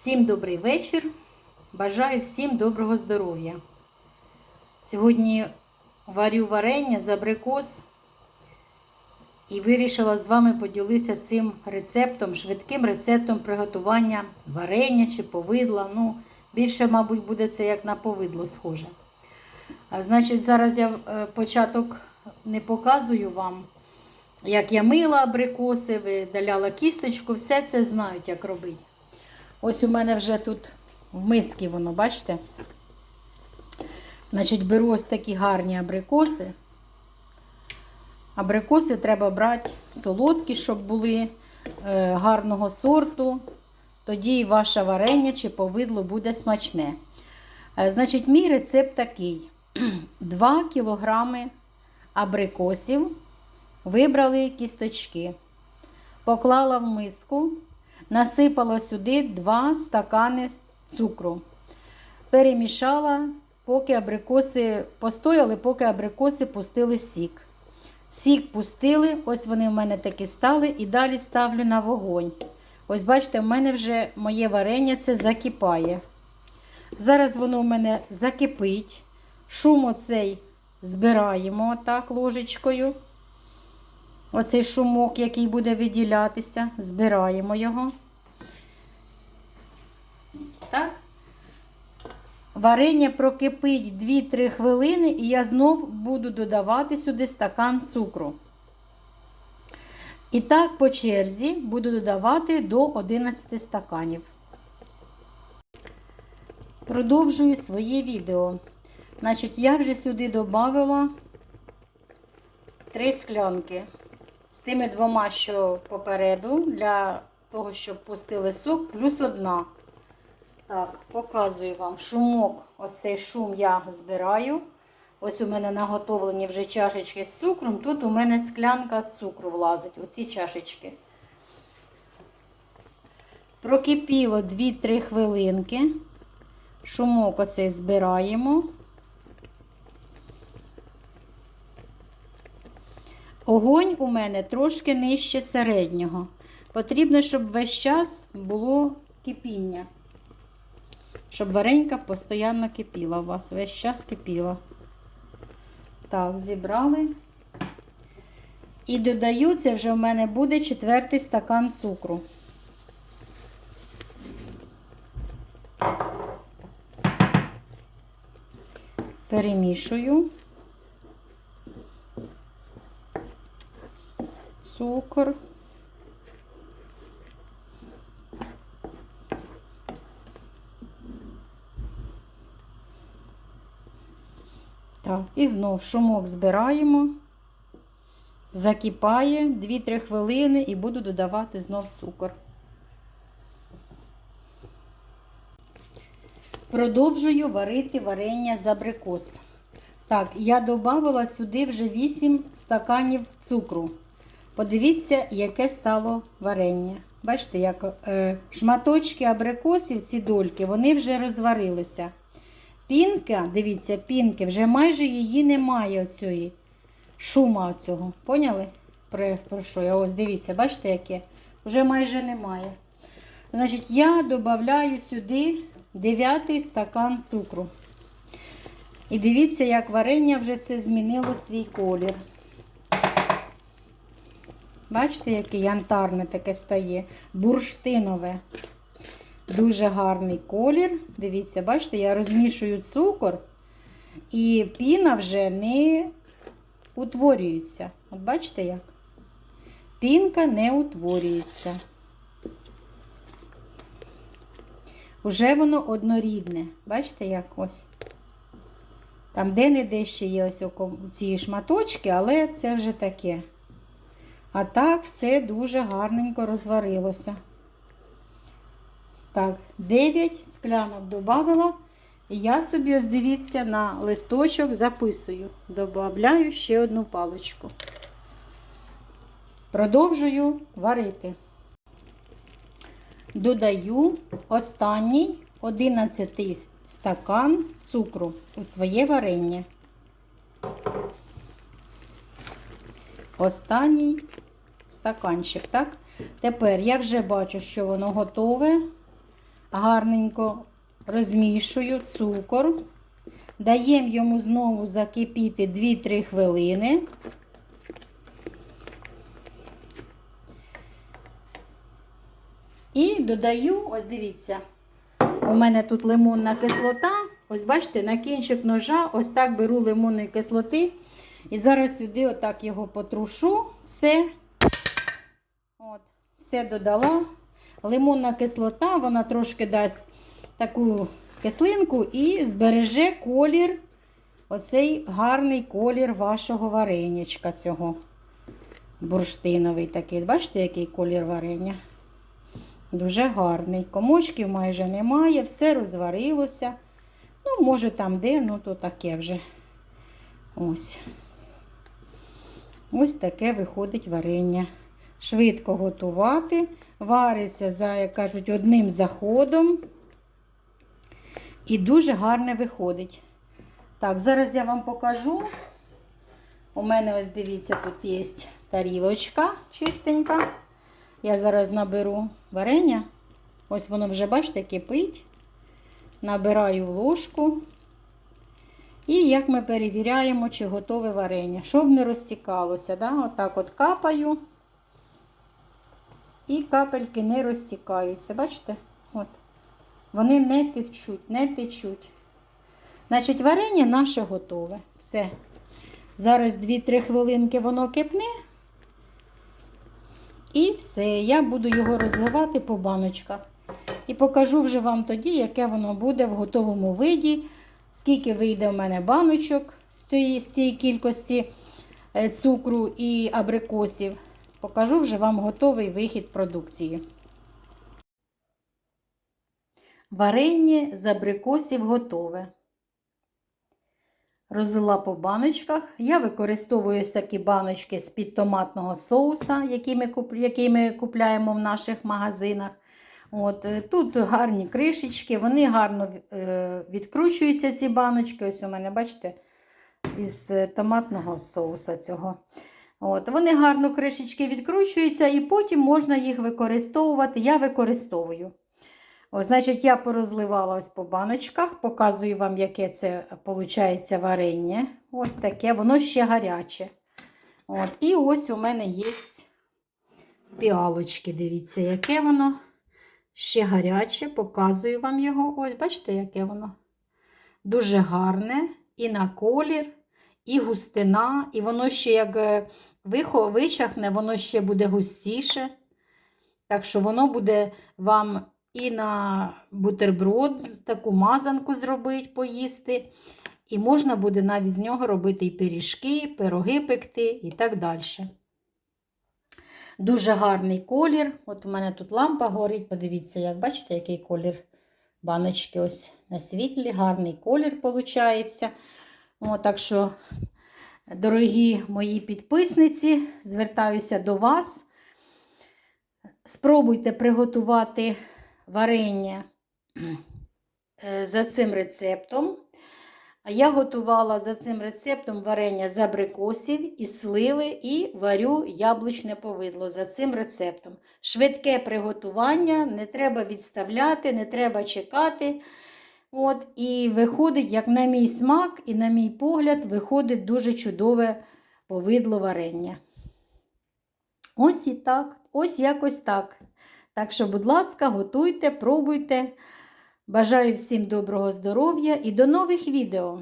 Всім добрий вечір. Бажаю всім доброго здоров'я. Сьогодні варю варення з абрикос і вирішила з вами поділитися цим рецептом, швидким рецептом приготування варення чи повидла. Ну, більше, мабуть, буде це як на повидло схоже. Значить, зараз я е, початок не показую вам, як я мила абрикоси, видаляла кісточку, все це знають, як робити. Ось у мене вже тут в миски воно, бачите? Значить, беру ось такі гарні абрикоси. Абрикоси треба брати солодкі, щоб були е, гарного сорту. Тоді і ваше варення чи повидло буде смачне. Е, значить, мій рецепт такий: 2 кілограми абрикосів вибрали кісточки, поклала в миску, насипала сюди 2 стакани цукру. Перемішала, поки абрикоси постояли, поки абрикоси пустили сік. Сік пустили, ось вони в мене такі стали, і далі ставлю на вогонь. Ось, бачите, в мене вже моє варення це закипає. Зараз воно в мене закипить. Шум оцей збираємо отак ложечкою. Оцей шумок, який буде виділятися, збираємо його. Так. Варення прокипить 2-3 хвилини, і я знов буду додавати сюди стакан цукру. І так, по черзі буду додавати до 11 стаканів. Продовжую своє відео. Значить, я вже сюди додала 3 склянки. З тими двома, що попереду, для того, щоб пустили сок, плюс одна. Так, показую вам шумок. Ось цей шум я збираю. Ось у мене наготовлені вже чашечки з цукром. Тут у мене склянка цукру влазить, оці чашечки. Прокипіло 2-3 хвилинки. Шумок оцей збираємо. Огонь у мене трошки нижче середнього. Потрібно, щоб весь час було кипіння. Щоб варенька постійно кипіла у вас. Весь час кипіла. Так, зібрали. І додаю, це вже в мене буде четвертий стакан цукру. Перемішую. Цукор. Так, і знов шумок збираємо, закипає 2-3 хвилини і буду додавати знов цукор. Продовжую варити варення з абрикос. Так, я додала сюди вже 8 стаканів цукру. Подивіться, яке стало варення. Бачите, як е, шматочки абрикосів, ці дольки, вони вже розварилися. Пінка, дивіться, пінки, вже майже її немає оцієї шума оцього. Поняли? Про, про що я? Ось дивіться, бачите, яке? Вже майже немає. Значить, я додаю сюди 9 стакан цукру. І дивіться, як варення вже це змінило свій колір. Бачите, яке янтарне таке стає, бурштинове. Дуже гарний колір. Дивіться, бачите, я розмішую цукор, і піна вже не утворюється. От бачите як? Пінка не утворюється. Уже воно однорідне. Бачите, як ось? Там де-не-де ще є ось ці шматочки, але це вже таке. А так все дуже гарненько розварилося. Так, 9 склянок додала. І я собі, дивіться, на листочок записую. Добавляю ще одну паличку. Продовжую варити. Додаю останній 11 стакан цукру у своє варення. Останній стаканчик, так? Тепер я вже бачу, що воно готове. гарненько розмішую цукор. Даємо йому знову закипіти 2-3 хвилини. І додаю, ось дивіться, у мене тут лимонна кислота. Ось бачите, на кінчик ножа ось так беру лимонної кислоти. І зараз сюди отак його потрушу. Все. От, все додала. Лимонна кислота, вона трошки дасть таку кислинку і збереже колір, оцей гарний колір вашого вареничка цього. Бурштиновий такий. Бачите, який колір варення? Дуже гарний. Комочків майже немає, все розварилося. Ну, може там де, ну то таке вже. Ось. Ось таке виходить варення. Швидко готувати. Вариться, за, як кажуть, одним заходом. І дуже гарне виходить. Так, зараз я вам покажу. У мене ось дивіться, тут є тарілочка чистенька. Я зараз наберу варення. Ось воно вже, бачите, кипить. Набираю ложку. І як ми перевіряємо, чи готове варення. Щоб не розтікалося. Да? Отак от капаю. І капельки не розтікаються. Бачите? От. Вони не течуть, не течуть. Значить, варення наше готове. Все. Зараз 2-3 хвилинки воно кипне. І все. Я буду його розливати по баночках. І покажу вже вам тоді, яке воно буде в готовому виді, скільки вийде в мене баночок з цієї, з цієї кількості е, цукру і абрикосів. Покажу вже вам готовий вихід продукції. Варення з абрикосів готове. Розлила по баночках. Я використовую ось такі баночки з-під томатного соуса, які ми, які ми купляємо в наших магазинах. От, е, Тут гарні кришечки, вони гарно е, відкручуються, ці баночки. Ось у мене, бачите, із е, томатного соуса цього. От, Вони гарно кришечки відкручуються, і потім можна їх використовувати. Я використовую. О, значить, я порозливала ось по баночках, показую вам, яке це виходить варення. Ось таке, воно ще гаряче. От, І ось у мене є піалочки. Дивіться, яке воно ще гаряче. Показую вам його. Ось, бачите, яке воно? Дуже гарне і на колір, і густина, і воно ще як е, вичахне, воно ще буде густіше. Так що воно буде вам і на бутерброд таку мазанку зробити, поїсти. І можна буде навіть з нього робити і пиріжки, пироги пекти і так далі. Дуже гарний колір. От у мене тут лампа горить. Подивіться, як бачите, який колір баночки ось на світлі, гарний колір виходить. О, так що, дорогі мої підписниці, звертаюся до вас. Спробуйте приготувати варення е, за цим рецептом. Я готувала за цим рецептом варення з абрикосів і сливи і варю яблучне повидло за цим рецептом. Швидке приготування, не треба відставляти, не треба чекати. От, І виходить, як на мій смак і на мій погляд, виходить дуже чудове повидло варення. Ось і так, ось якось так. Так що, будь ласка, готуйте, пробуйте. Бажаю всім доброго здоров'я і до нових відео!